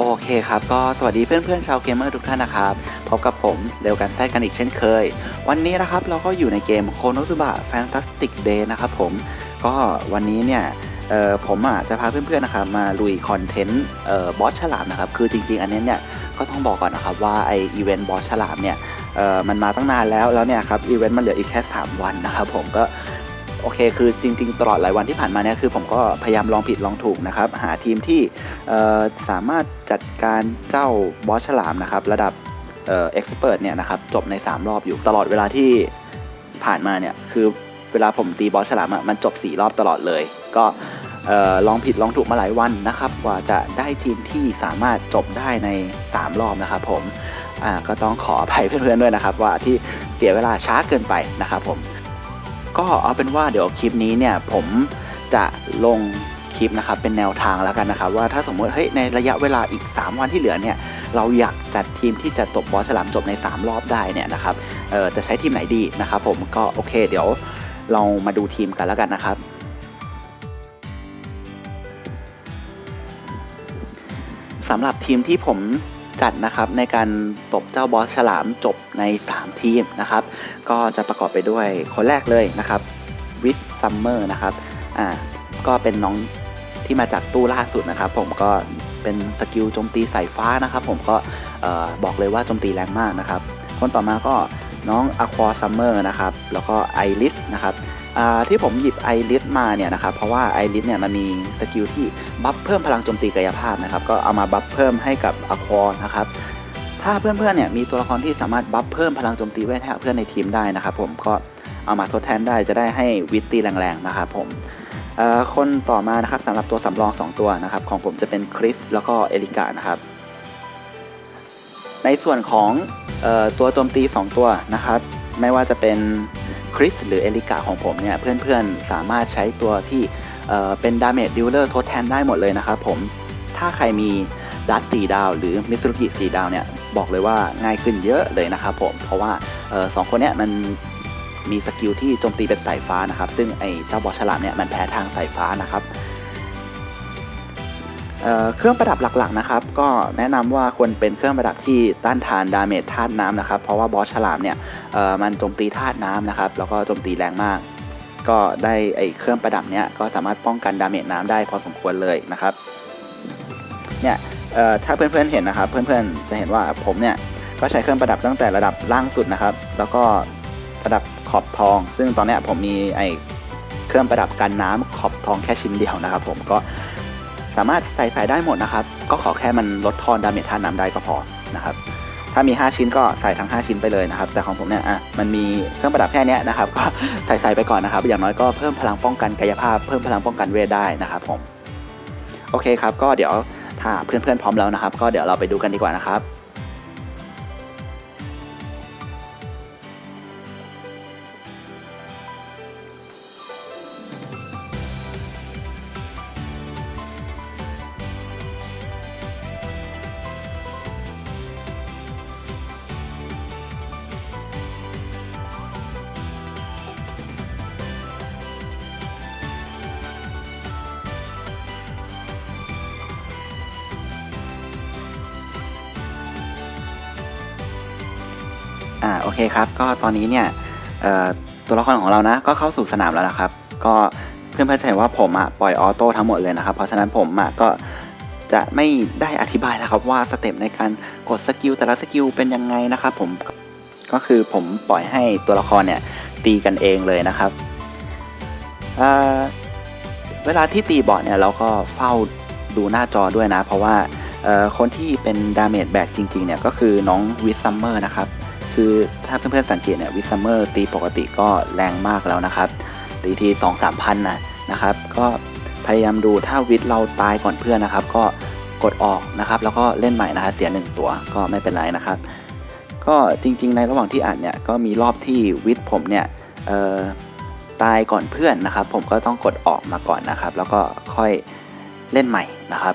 โอเคครับ ก็สวัสดีเพื่อนๆชาวเกมเมอร์ทุกท่านนะครับ พบกับผมเร็วกันแซดกันอีกเช่นเคย วันนี้นะครับเราก็อยู่ในเกมโคโนซุบะแฟนตาสติกเดย์นะครับผมก็วันนี้เนี่ยผมอะจะพาเพื่อนๆนะครับมาลุยคอนเทนต์บอสฉลามนะครับคือจริงๆ อันนี้เนี่ยก็ต้องบอกก่อนนะครับว่าไออีเวนต์บอสฉลามเนี่ยมันมาตั้งนานแล้วแล้วเนี่ยครับอีเวนต์มันเหลืออีกแค่ 3 วันนะครับผมก็ โอเค คือจริง ๆ ตลอดหลายวันที่ผ่านมาเนี่ยคือผมก็พยายามลองผิดลองถูกนะครับ หาทีมที่สามารถจัดการเจ้าบอสฉลามนะครับ ระดับเอ็กซ์เพรสเนี่ยนะครับจบใน 3 รอบอยู่ตลอดเวลาที่ผ่านมาเนี่ยคือเวลาผมตีบอสฉลามอะมันจบ 4 รอบตลอดเลย ก็ลองผิดลองถูกมาหลายวันนะครับกว่าจะได้ทีมที่สามารถจบได้ใน 3 รอบนะครับผมก็ต้องขออภัยเพื่อนๆด้วยนะครับว่าที่เสียเวลาช้าเกินไปนะครับผม ก็เอาเป็นว่าเดี๋ยวคลิปนี้เนี่ยผมจะลงคลิปนะครับเป็นแนวทางแล้วกันนะครับว่าถ้าสมมติเฮ้ยในระยะเวลาอีก 3 วันที่เหลือเนี่ยเราอยากจัดทีมที่จะตบบอสฉลามจบใน 3 รอบได้เนี่ยนะครับเออจะใช้ทีมไหนดีนะครับผมก็โอเคเดี๋ยวเรามาดูทีมกันแล้วกันนะครับสำหรับทีมที่ผม จัดนะครับในการตบเจ้าบอสฉลามจบใน 3 ทีมนะครับ ก็จะประกอบไปด้วยคนแรกเลยนะครับวิสซัมเมอร์นะครับอ่าก็เป็นน้องที่มาจากตู้ล่าสุดนะครับ ผมก็เป็นสกิลโจมตีสายฟ้านะครับ ผมก็บอกเลยว่าโจมตีแรงมากนะครับ คนต่อมาก็น้องอควาซัมเมอร์นะครับ แล้วก็ไอริสนะครับ ที่ผมหยิบไอริสมาเนี่ยนะครับเพราะว่าไอริสเนี่ยมันมีสกิลที่บัฟเพิ่มพลังโจมตีกายภาพนะครับก็เอามาบัฟเพิ่มให้กับอควานะครับถ้าเพื่อนๆเนี่ยมีตัวละครที่สามารถบัฟเพิ่มพลังโจมตีไว้ให้เพื่อนในทีมได้นะครับผมก็เอามาทดแทนได้จะได้ให้วิตตีแรงๆนะครับผมคนต่อมานะครับสำหรับตัวสำรอง 2 ตัวนะครับของผมจะเป็นคริสแล้วก็เอลิกานะครับในส่วนของออตัวโจมตี 2 ตัวนะครับไม่ว่าจะเป็น คริสหรือเอลิกาของผมเนี่ย เพื่อนๆ สามารถใช้ตัวที่เเป็นดาเมจดิวเลอร์ทดแทนได้หมดเลยนะครับผม ถ้าใครมีดัตสีดาวหรือมิสรุกิสีดาวเนี่ย บอกเลยว่าง่ายขึ้นเยอะเลยนะครับผม เพราะว่าออสองคนเนี้ยมันมีสกิลที่โจมตีเป็นสายฟ้านะครับ ซึ่งไอ้เจ้าบอสฉลามเนี่ยมันแพ้ทางสายฟ้านะครับเเครื่องประดับหลักๆนะครับ ก็แนะนำว่าควรเป็นเครื่องประดับที่ต้านทานดาเมจธาตุน้ำนะครับ เพราะว่าบอสฉลามเนี่ย มันโจมตีธาตุน้ำนะครับ แล้วก็โจมตีแรงมาก ก็ได้ไอ้เครื่องประดับเนี้ยก็สามารถป้องกันดาเมจน้ำได้พอสมควรเลยนะครับ เนี่ยถ้าเพื่อนๆเห็นนะครับ เพื่อนๆจะเห็นว่าผมเนี่ยก็ใช้เครื่องประดับตั้งแต่ระดับล่างสุดนะครับ แล้วก็ระดับขอบทอง ซึ่งตอนนี้ผมมีไอเครื่องประดับกันน้ำขอบทองแค่ชิ้นเดียวนะครับ ผมก็สามารถใส่ใส่ได้หมดนะครับ ก็ขอแค่มันลดทอนดาเมจท่าน้ำได้ก็พอนะครับ ถ้ามี 5 ชิ้นก็ใส่ทั้ง 5 ชิ้นไปเลยนะครับ แต่ของผมเนี่ยอะมันมีเครื่องประดับแค่นี้นะครับ ก็ใส่ใส่ไปก่อนนะครับ อย่างน้อยก็เพิ่มพลังป้องกันกายภาพ เพิ่มพลังป้องกันเวทได้นะครับผม โอเคครับ ก็เดี๋ยวถ้าเพื่อนๆพร้อมแล้วนะครับ ก็เดี๋ยวเราไปดูกันดีกว่านะครับ อ่าโอเคครับ ก็ตอนนี้เนี่ยตัวละครของเรานะก็เข้าสู่สนามแล้วนะครับ ก็เพื่อนๆจะเห็นว่าผมอะปล่อยออโต้ทั้งหมดเลยนะครับ เพราะฉะนั้นผมอะก็จะไม่ได้อธิบายนะครับว่าสเต็ปในการกดสกิลแต่ละสกิลเป็นยังไงนะครับผมก็คือผมปล่อยให้ตัวละครเนี่ยตีกันเองเลยนะครับเเวลาที่ตีบอร์ดเนี่ยเราก็เฝ้าดูหน้าจอด้วยนะ เพราะว่าคนที่เป็นดาเมจแบกจริงๆเนี่ยก็คือน้องวิซัมเมอร์นะครับ คือถ้าเพื่อนๆสังเกตเนี่ยวิซัมเมอร์ตีปกติก็แรงมากแล้วนะครับ ตีทีสองสามพันนะนะครับ ก็พยายามดูถ้าวิทเราตายก่อนเพื่อนนะครับ ก็กดออกนะครับ แล้วก็เล่นใหม่นะครับเสียหนึ่งตัวก็ไม่เป็นไรนะครับ ก็จริง ๆ ในระหว่างที่อ่านเนี่ยก็มีรอบที่วิทผมเนี่ยตายก่อนเพื่อนนะครับ ผมก็ต้องกดออกมาก่อนนะครับ แล้วก็ค่อยเล่นใหม่นะครับ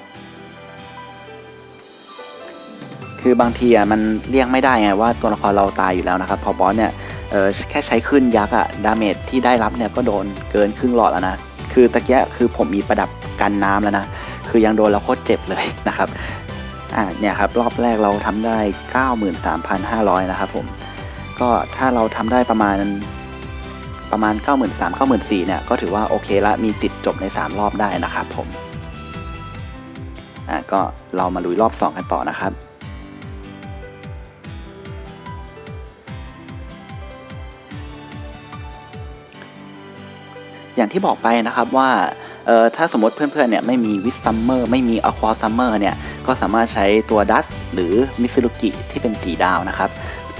คือบางทีอะมันเลี่ยงไม่ได้ไงว่าตัวละครเราตายอยู่แล้วนะครับ พอบอสเนี่ยเออแค่ใช้ขึ้นยักษ์อะดาเมจที่ได้รับเนี่ยก็โดนเกินครึ่งหลอดแล้วนะคือตะเกียคือผมมีประดับกันน้ำแล้วนะคือยังโดนแล้วโคตรเจ็บเลยนะครับอ่าเนี่ยครับรอบแรกเราทำได้ 93,500 นะครับผมก็ถ้าเราทำได้ประมาณประมาณ 93,000 94,000เนี่ยก็ถือว่าโอเคละมีสิทธิ์จบใน 3 รอบได้นะครับผมอ่าก็เรามาลุยรอบ 2 กันต่อนะครับ อย่างที่บอกไปนะครับว่าเอ่อถ้าสมมติเพื่อนๆเนี่ยไม่มีวิสซัมเมอร์ไม่มีอควาซัมเมอร์เนี่ยก็สามารถใช้ตัวดัสหรือมิซิลุกิที่เป็นสีดาวนะครับ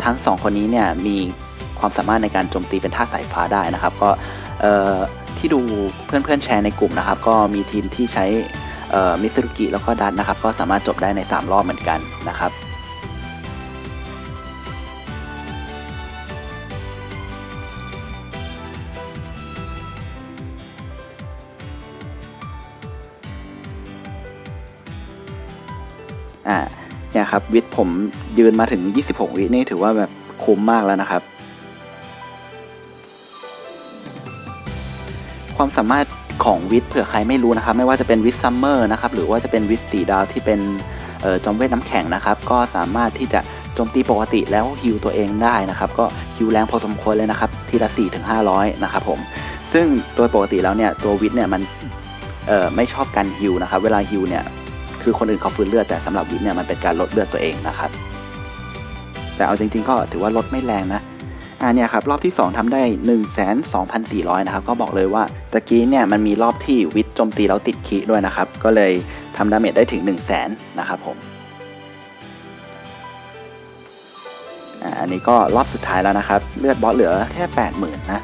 ทั้งสองคนนี้เนี่ยมีความสามารถในการโจมตีเป็นท่าสายฟ้าได้นะครับ ก็เอ่อที่ดูเพื่อนๆแชร์ในกลุ่มนะครับ ก็มีทีมที่ใช้มิซิลุกิแล้วก็ดัสนะครับ ก็สามารถจบได้ใน 3 รอบเหมือนกันนะครับ เนี่ยครับวิทย์ผมยืนมาถึง 26 วินี่ถือว่าแบบคุ้มมากแล้วนะครับ ความสามารถของวิทย์เผื่อใครไม่รู้นะครับ ไม่ว่าจะเป็นวิทซัมเมอร์นะครับหรือว่าจะเป็นวิทสีดาวที่เป็นออจอมเวทน้ำแข็งนะครับ ก็สามารถที่จะโจมตีปกติแล้วฮิวตัวเองได้นะครับ ก็ฮิวแรงพอสมควรเลยนะครับ ทีละ4-500 นะครับผม ซึ่งโดยปกติแล้วเนี่ยตัววิทย์เนี่ยมันไม่ชอบการฮิวนะครับ เวลาฮิวเนี่ย คือคนอื่นเขาฟื้นเลือดแต่สำหรับวิทเนี่ยมันเป็นการลดเลือดตัวเองนะครับ แต่เอาจริงๆก็ถือว่าลดไม่แรงนะอ่าเนี่ยครับรอบที่ 2ทำได้ 1 2 4 0 0 นะครับ ก็บอกเลยว่าตะกี้เนี่ยมันมีรอบที่วิทย์โจมตีแล้วติดคีด้วยนะครับ ก็เลยทำดาเมจได้ถึง 1 0 0 0 0แสนนะครับผมอ่าอันนี้ก็รอบสุดท้ายแล้วนะครับ เลือดบอสเหลือแค่ 80,000 นะ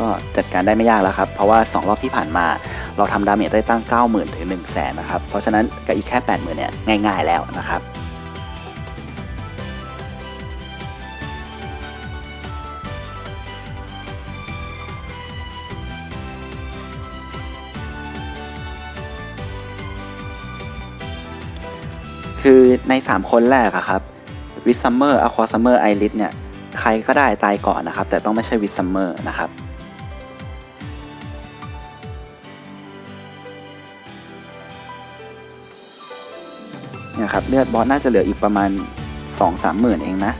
ก็จัดการได้ไม่ยากแล้วครับ เพราะว่า 2 รอบที่ผ่านมา เราทำดาเมจได้ตั้ง 90,000ถึง1 0 0 0 0แสนนะครับ เพราะฉะนั้นกับอีกแค่ 80,000เนี่ยง่าย ๆ แล้วนะครับคือใน 3 คนแรกอะครับวิสซัมเมอร์อควาซัมเมอร์ไอริสเนี่ยใครก็ได้ตายก่อนนะครับ แต่ต้องไม่ใช่วิสซัมเมอร์นะครับ นี่ยครับ เลือดบอสน่าจะเหลืออีกประมาณ 2 3หมื่นเองนะ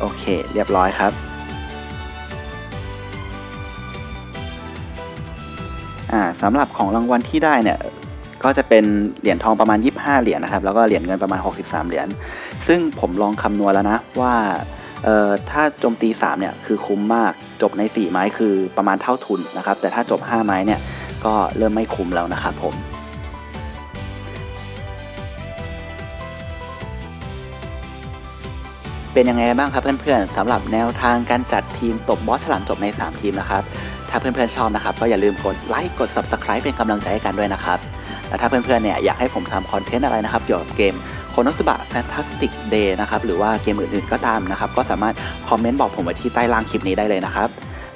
โอเค เรียบร้อยครับอ่าสำหรับของรางวัลที่ได้เนี่ย ก็จะเป็นเหรียญทองประมาณ 25 เหรียญนะครับ แล้วก็เหรียญเงินประมาณ 63 เหรียญ ซึ่งผมลองคำนวณแล้วนะว่าถ้าโจมตี 3 เนี่ยคือคุ้มมากจบใน 4 ไม้คือประมาณเท่าทุนนะครับ แต่ถ้าจบ 5 ไม้เนี่ยก็เริ่มไม่คุ้มแล้วนะครับผมเป็นยังไงบ้างครับเพื่อนๆสำหรับแนวทางการจัดทีมตบบอสฉลามจบใน 3 ทีมนะครับ ถ้าเพื่อนๆชอบนะครับ ก็อย่าลืมกดไลค์กด Subscribe เป็นกำลังใจให้กันด้วยนะครับ และถ้าเพื่อนๆเนี่ยอยากให้ผมทำคอนเทนต์อะไรนะครับเกี่ยวกับเกมโคโนสุบะแฟนตาสติกเดย์นะครับหรือว่าเกมอื่นๆก็ตามนะครับก็สามารถคอมเมนต์บอกผมไว้ที่ใต้ล่างคลิปนี้ได้เลยนะครับ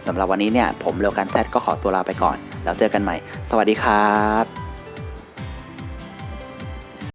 สำหรับวันนี้เนี่ยผมเรยวกันแซดก็ขอตัวลาไปก่อน แล้วเจอกันใหม่ สวัสดีครับ